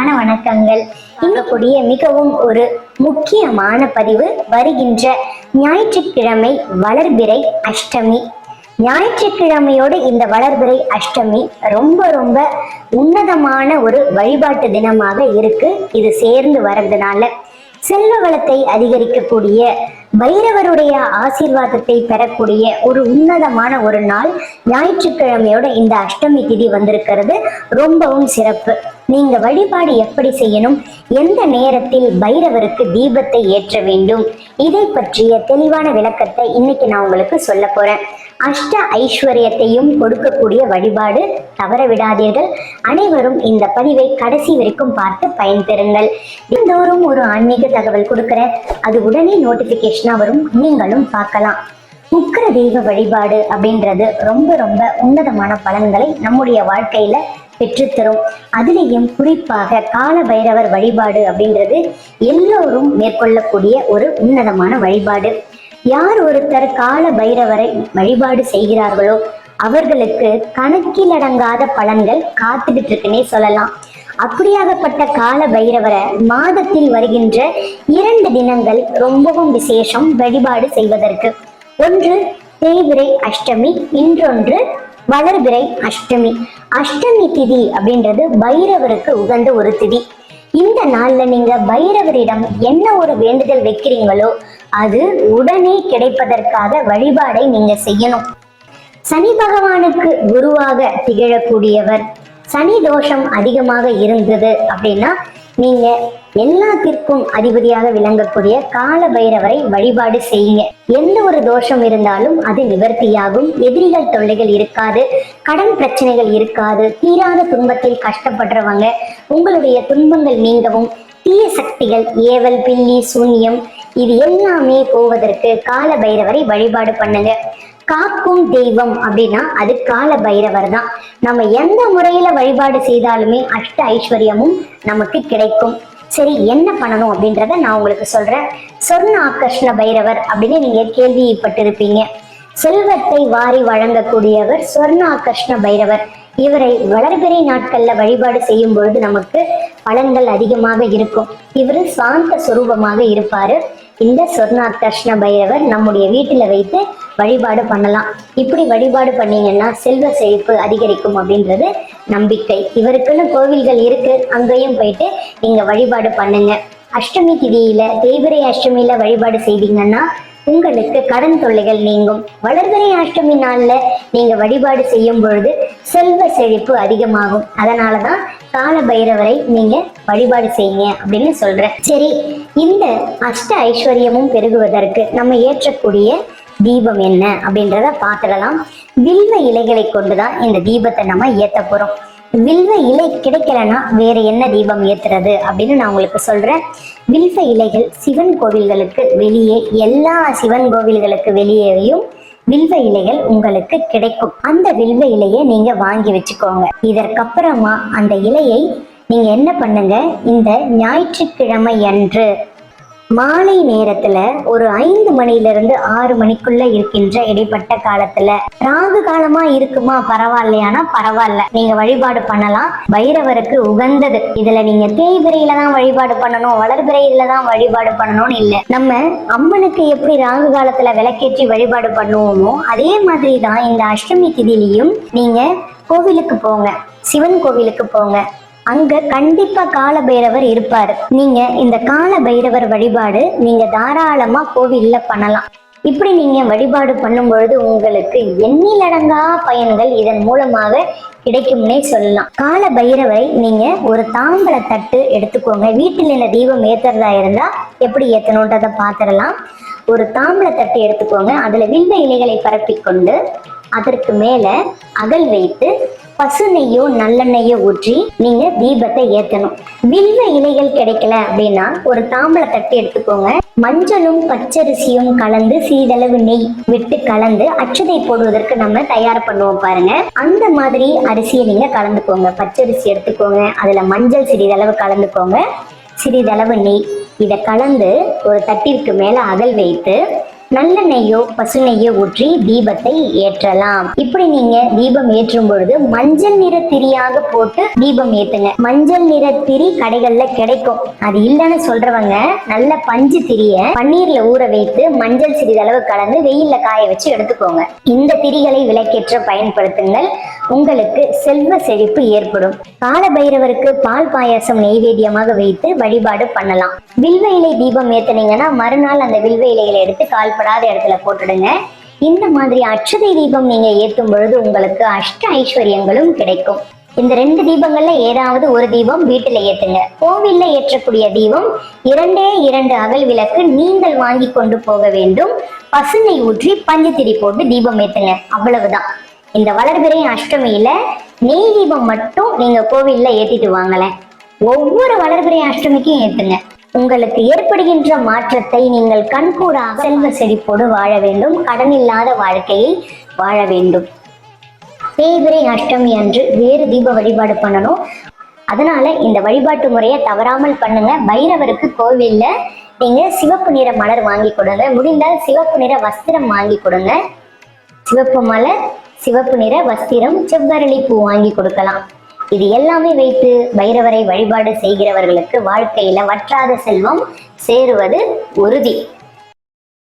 அன்பான வணக்கங்கள். இன்னக்கூடிய மிகவும் ஒரு முக்கியமான பதிவு வருகின்ற ஞாயிற்றுக்கிழமை வளர்பிறை அஷ்டமி. ஞாயிற்றுக்கிழமையோடு இந்த வளர்பிறை அஷ்டமி ரொம்ப ரொம்ப உன்னதமான ஒரு வழிபாட்டு தினமாக இருக்கு. இது சேர்ந்து வர்றதுனால செல்வ வளத்தை அதிகரிக்கக்கூடிய பைரவருடைய ஆசீர்வாதத்தை பெறக்கூடிய ஒரு உன்னதமான ஒரு நாள் ஞாயிற்றுக்கிழமையோட இந்த அஷ்டமி திதி வந்திருக்கிறது. ரொம்பவும் சிறப்பு. நீங்க வழிபாடு எப்படி செய்யணும்? எந்த நேரத்தில் பைரவருக்கு தீபத்தை ஏற்ற வேண்டும்? இதை பற்றிய தெளிவான விளக்கத்தை இன்னைக்கு நான் உங்களுக்கு சொல்ல போறேன். அஷ்ட ஐஸ்வர்யத்தையும் கொடுக்கக்கூடிய வழிபாடு தவற விடாதீர்கள். அனைவரும் இந்த பதிவை கடைசி வரைக்கும் பார்த்து பயன்பெறுங்கள். தினந்தோறும் ஒரு ஆன்மீக தகவல் கொடுக்குறேன். அது உடனே நோட்டிபிகேஷனா வரும். நீங்களும் பார்க்கலாம். முக்கர தெய்வ வழிபாடு அப்படின்றது ரொம்ப ரொம்ப உன்னதமான பலன்களை நம்முடைய வாழ்க்கையில பெற்றுத்தரும். அதுலேயும் குறிப்பாக கால பைரவர் வழிபாடு அப்படின்றது எல்லோரும் மேற்கொள்ளக்கூடிய ஒரு உன்னதமான வழிபாடு. யார் ஒருத்தர் கால பைரவரை வழிபாடு செய்கிறார்களோ அவர்களுக்கு கணக்கிலடங்காத பலன்கள் காத்துக்கிட்டு இருக்குன்னே சொல்லலாம். அப்படியாகப்பட்ட கால பைரவரை மாதத்தில் வருகின்ற இரண்டு தினங்கள் ரொம்பவும் விசேஷம் வழிபாடு செய்வதற்கு. ஒன்று தேய்பிரை அஷ்டமி இன்றொன்று வளர்பிறை அஷ்டமி. அஷ்டமி திதி அப்படின்றது பைரவருக்கு உகந்த ஒரு திதி. இந்த நாள்ல நீங்க பைரவரிடம் என்ன ஒரு வேண்டுதல் வைக்கிறீங்களோ அது உடனே கிடைப்பதற்காக வழிபாடை நீங்க செய்யணும். சனி பகவானுக்கு குருவாக திகழக்கூடியவர் சனி தோஷம் அதிகமாக இருந்தது அப்படின்னா நீங்க எல்லாத்திற்கும் அதிபதியாக விளங்கக்கூடிய கால பைரவரை வழிபாடு செய்யுங்க. எந்த ஒரு தோஷம் இருந்தாலும் அது நிவர்த்தியாகும். எதிரிகள் தொல்லைகள் இருக்காது. கடன் பிரச்சனைகள் இருக்காது. தீராத துன்பத்தில் கஷ்டப்படுறவங்க உங்களுடைய துன்பங்கள் நீங்கவும் தீய சக்திகள் ஏவல் பில்லி சூன்யம் இது எல்லாமே போவதற்கு கால பைரவரை வழிபாடு பண்ணுங்க. காக்கும் தெய்வம் அப்படின்னா அது கால பைரவர் தான் நம்ம எந்த முறையில வழிபாடு செய்தாலுமே அஷ்ட ஐஸ்வர்யமும் நமக்கு கிடைக்கும். சரி என்ன பண்ணணும் அப்படின்றத நான் உங்களுக்கு சொல்றேன். சொர்ண ஆகர்ஷ்ண பைரவர் அப்படின்னு நீங்க கேள்விப்பட்டிருப்பீங்க. செல்வத்தை வாரி வழங்கக்கூடியவர் சொர்ண ஆகர்ஷ்ண பைரவர். இவரை வளர்பிறை நாட்கள்ல வழிபாடு செய்யும் பொழுது நமக்கு பலன்கள் அதிகமாக இருக்கும். இவர் சுவாந்த சுரூபமாக இருப்பாரு. இந்த சொர்ணாகர்ஷ்ண பைரவர் நம்முடைய வீட்டுல வைத்து வழிபாடு பண்ணலாம். இப்படி வழிபாடு பண்ணீங்கன்னா செல்வ செழிப்பு அதிகரிக்கும் அப்படின்றது நம்பிக்கை. இவருக்குன்னு கோவில்கள் இருக்கு. அங்கேயும் போயிட்டு நீங்க வழிபாடு பண்ணுங்க. அஷ்டமி திதியில தேய்பிரை அஷ்டமியில வழிபாடு செய்தீங்கன்னா உங்களுக்கு கடன் தொல்லைகள் நீங்கும். வளர்பிறை அஷ்டமி நாளில் நீங்க வழிபாடு செய்யும் பொழுது செல்வ செழிப்பு அதிகமாகும். அதனாலதான் கால பைரவரை நீங்க வழிபாடு செய்யுங்க அப்படின்னு சொல்றேன். சரி இந்த அஷ்ட ஐஸ்வர்யமும் பெருகுவதற்கு நம்ம ஏற்றக்கூடிய தீபம் என்ன அப்படின்றத பார்த்துடலாம். வில்வ இலைகளை கொண்டுதான் இந்த தீபத்தை நம்ம ஏத்த போறோம். வில்வ இலை கிடைக்கலன்னா வேற என்ன தீபம் ஏத்துறது அப்படின்னு நான் உங்களுக்கு சொல்றேன். வில்வ இலைகள் சிவன் கோவில்களுக்கு வெளியே எல்லா சிவன் கோவில்களுக்கு வெளியேயும் வில்வ இலைகள் உங்களுக்கு கிடைக்கும். அந்த வில்வ இலையை நீங்க வாங்கி வச்சுக்கோங்க. இதற்கப்புறமா அந்த இலையை நீங்க என்ன பண்ணுங்க? இந்த ஞாயிற்றுக்கிழமை அன்று மாலை நேரத்துல ஒரு ஐந்து மணில இருந்து ஆறு மணிக்குள்ள இருக்கின்ற இடைப்பட்ட காலத்துல ராகு காலமா இருக்குமா? பரவாயில்லையானா பரவாயில்ல. நீங்க வழிபாடு பண்ணலாம். பைரவருக்கு உகந்தது. இதுல நீங்க தேய்பிரையில தான் வழிபாடு பண்ணணும். வளர்பிரையில தான் வழிபாடு பண்ணணும்னு இல்ல. நம்ம அம்மனுக்கு எப்படி ராகு காலத்துல விளக்கேற்றி வழிபாடு பண்ணுவோமோ அதே மாதிரி தான் இந்த அஷ்டமி திதியிலையும் நீங்க கோவிலுக்கு போங்க. சிவன் கோவிலுக்கு போங்க. அங்க கண்டிப்பா கால பைரவர் இருப்பாரு. நீங்க இந்த கால பைரவர் வழிபாடு நீங்க தாராளமா கோவில்ல பண்ணலாம். இப்படி நீங்க வழிபாடு பண்ணும் பொழுது உங்களுக்கு எண்ணிலடங்கா பயன்கள் இதன் மூலமாக கிடைக்கும்னே சொல்லலாம். கால பைரவரை நீங்க ஒரு தாம்பல தட்டு எடுத்துக்கோங்க. வீட்டில் இந்த தீபம் ஏத்துறதா இருந்தா எப்படி ஏத்தணுன்றதை பாத்திரலாம் ஒரு தாம்பல தட்டு எடுத்துக்கோங்க. அதுல வில்வ இலைகளை பரப்பிக்கொண்டு அதற்கு மேல அகல் வைத்து பசு நெய்யோ நல்லெண்ணெய்யோ ஊற்றி நீங்க தீபத்தை ஏத்தணும். வில்வ இலைகள் கிடைக்கல அப்படின்னா ஒரு தாம்பள தட்டி எடுத்துக்கோங்க. மஞ்சளும் பச்சரிசியும் கலந்து சிறிதளவு நெய் விட்டு கலந்து அச்சதை போடுவதற்கு நம்ம தயார் பண்ணுவோம் பாருங்க. அந்த மாதிரி அரிசியை நீங்க கலந்துக்கோங்க. பச்சரிசி எடுத்துக்கோங்க. அதுல மஞ்சள் சிறிதளவு கலந்துக்கோங்க. சிறிதளவு நெய். இதை கலந்து ஒரு தட்டிற்கு மேல அகல் வைத்து நல்லெண்ணெய்யோ பசுநெய்யோ ஊற்றி தீபத்தை ஏற்றலாம். இப்படி நீங்க தீபம் ஏற்றும் பொழுது மஞ்சள் நிற திரியாக போட்டு தீபம் ஏத்துங்க. மஞ்சள் நிற திரி கடைகள்ல கிடைக்கும். அது இல்லைன்னு சொல்றவங்க நல்ல பஞ்சு திரிய பன்னீர்ல ஊற வைத்து மஞ்சள் சிறிதளவு கலந்து வெயில்ல காய வச்சு எடுத்துக்கோங்க. இந்த திரிகளை விளக்கேற்ற பயன்படுத்துங்கள். உங்களுக்கு செல்வ செழிப்பு ஏற்படும். கால பைரவருக்கு பால் பாயாசம் நெய்வேத்தியமாக வைத்து வழிபாடு பண்ணலாம். வில்வ இலை தீபம் ஏத்துனீங்கன்னா மறுநாள் அந்த வில்வ இலைகளை எடுத்து கால்படாத இடத்துல போட்டுடுங்க. இந்த மாதிரி அச்சுதை தீபம் நீங்க ஏற்றும் பொழுது உங்களுக்கு அஷ்ட ஐஸ்வர்யங்களும் கிடைக்கும். இந்த ரெண்டு தீபங்கள்ல ஏதாவது ஒரு தீபம் வீட்டுல ஏத்துங்க. கோவில்ல ஏற்றக்கூடிய தீபம் இரண்டே இரண்டு அகல் விளக்கு நீங்கள் வாங்கி கொண்டு போக வேண்டும். பசுமை ஊற்றி பஞ்சத்திரி போட்டு தீபம் ஏத்துங்க. அவ்வளவுதான். இந்த வளர்பிறை அஷ்டமியில நெய் தீபம் மட்டும் நீங்க கோவில்ல ஏத்திட்டு வாங்கலேன் ஒவ்வொரு வளர்பிறை அஷ்டமிக்கும் ஏத்துங்க. உங்களுக்கு ஏற்படுகின்ற மாற்றத்தை நீங்கள் கண்கூடாக செல்வ செழிப்போடு வாழ வேண்டும். கடன் இல்லாத வாழ்க்கையை வாழ வேண்டும். தேய்பிரை அஷ்டமி அன்று வேறு தீப வழிபாடு பண்ணணும். அதனால இந்த வழிபாட்டு முறையை தவறாமல் பண்ணுங்க. பைரவருக்கு கோவில்ல நீங்க சிவப்பு நிற மலர் வாங்கி கொடுங்க. முடிந்தால் சிவப்பு நிற வஸ்திரம் வாங்கி கொடுங்க. சிவப்பு மலர் சிவப்பு நிற வஸ்திரம் செவ்வரளி பூ வாங்கி கொடுக்கலாம். இது எல்லாமே வைத்து பைரவரை வழிபாடு செய்கிறவர்களுக்கு வாழ்க்கையில வற்றாத செல்வம் சேருவது உறுதி.